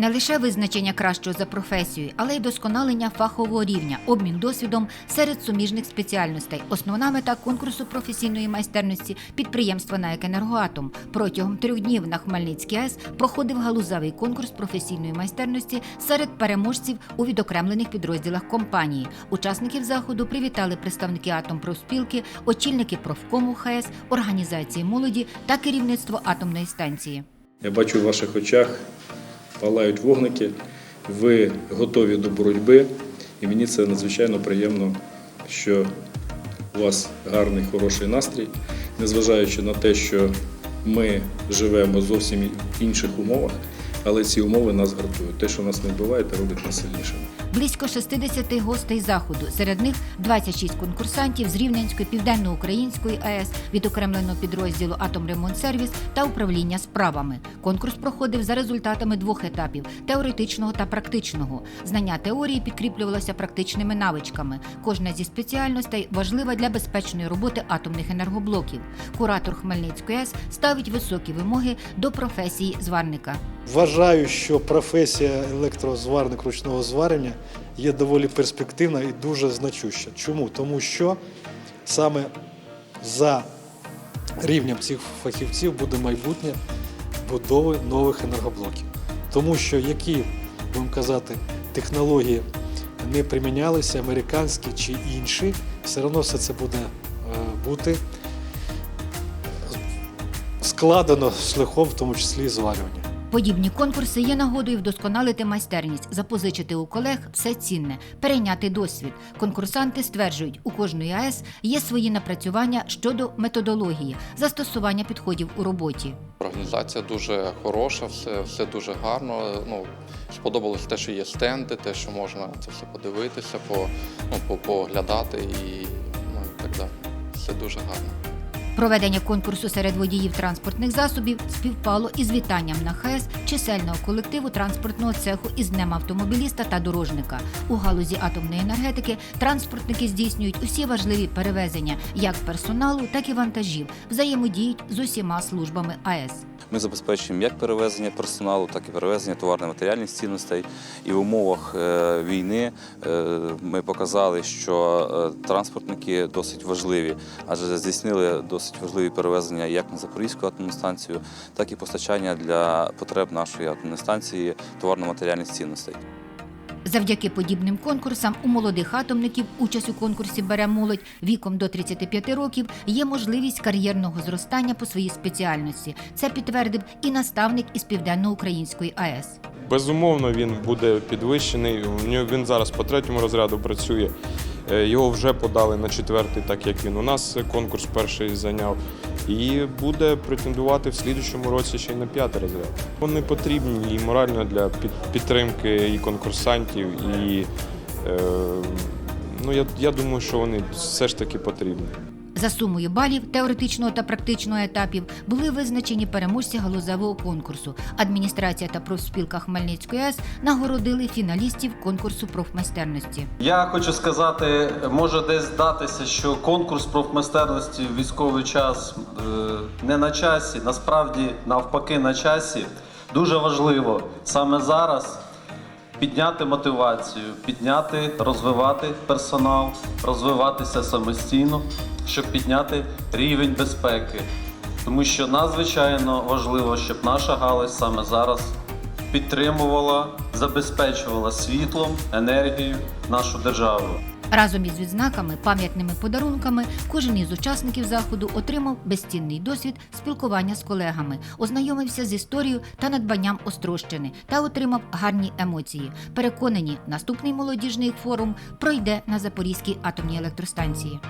Не лише визначення кращого за професією, але й досконалення фахового рівня, обмін досвідом серед суміжних спеціальностей. Основна мета конкурсу професійної майстерності підприємства «НАЕК Енергоатом». Протягом трьох днів на Хмельницькій АЕС проходив галузевий конкурс професійної майстерності серед переможців у відокремлених підрозділах компанії. Учасників заходу привітали представники Атомпрофспілки, очільники профкому ХАЕС, організації молоді та керівництво атомної станції. Я бачу в ваших очах палають вогники, ви готові до боротьби, і мені це надзвичайно приємно, що у вас гарний, хороший настрій, незважаючи на те, що ми живемо зовсім в інших умовах, але ці умови нас гартують. Те, що нас не вбиває, робить нас сильнішими. Близько 60 гостей заходу. Серед них 26 конкурсантів з Рівненської, Південноукраїнської АЕС, відокремленого підрозділу Атомремонтсервіс та управління справами. Конкурс проходив за результатами двох етапів теоретичного та практичного. Знання теорії підкріплювалося практичними навичками. Кожна зі спеціальностей важлива для безпечної роботи атомних енергоблоків. Куратор Хмельницької АЕС ставить високі вимоги до професії зварника. Вважаю, що професія електрозварник ручного зварення є доволі перспективна і дуже значуща. Чому? Тому що саме за рівнем цих фахівців буде майбутнє будови нових енергоблоків. Тому що які, будемо казати, технології не примінялися, американські чи інші, все одно все це буде е, бути складено шляхом, в тому числі і зварювання. Подібні конкурси є нагодою вдосконалити майстерність, запозичити у колег все цінне, перейняти досвід. Конкурсанти стверджують, у кожної АЕС є свої напрацювання щодо методології, застосування підходів у роботі. Організація дуже хороша, все, все дуже гарно. Ну, сподобалось те, що є стенди, те, що можна це все подивитися, по, ну, поглядати і, ну, і так далі. Все дуже гарно. Проведення конкурсу серед водіїв транспортних засобів співпало із вітанням на ХАЕС чисельного колективу транспортного цеху із Днем автомобіліста та дорожника. У галузі атомної енергетики транспортники здійснюють усі важливі перевезення як персоналу, так і вантажів, взаємодіють з усіма службами АЕС. Ми забезпечуємо як перевезення персоналу, так і перевезення товарно-матеріальних цінностей. І в умовах е, війни е, ми показали, що е, транспортники досить важливі, адже здійснили досить важливі перевезення як на Запорізьку атомну станцію, так і постачання для потреб нашої атомної станції товарно-матеріальних цінностей. Завдяки подібним конкурсам у молодих атомників участь у конкурсі бере молодь віком до 35 років. Є можливість кар'єрного зростання по своїй спеціальності. Це підтвердив і наставник із південноукраїнської АЕС. Безумовно, він буде підвищений. Він зараз по третьому розряду працює. Е, Його вже подали на четвертий, так як він у нас конкурс перший зайняв. І буде претендувати в слідчому році ще й на п'ятий розряд. Вони потрібні і морально для підтримки і конкурсантів, і е, ну, я, я думаю, що вони все ж таки потрібні. За сумою балів теоретичного та практичного етапів були визначені переможці галузевого конкурсу. Адміністрація та профспілка Хмельницької АЕС нагородили фіналістів конкурсу профмайстерності. Я хочу сказати, може десь здатися, що конкурс профмайстерності в військовий час е, не на часі, насправді навпаки на часі. Дуже важливо саме зараз підняти мотивацію, підняти, розвивати персонал, розвиватися самостійно, щоб підняти рівень безпеки. Тому що надзвичайно важливо, щоб наша галузь саме зараз підтримувала, забезпечувала світлом, енергією нашу державу. Разом із відзнаками, пам'ятними подарунками, кожен із учасників заходу отримав безцінний досвід спілкування з колегами, ознайомився з історією та надбанням Острощини та отримав гарні емоції. Переконані, наступний молодіжний форум пройде на Запорізькій атомній електростанції.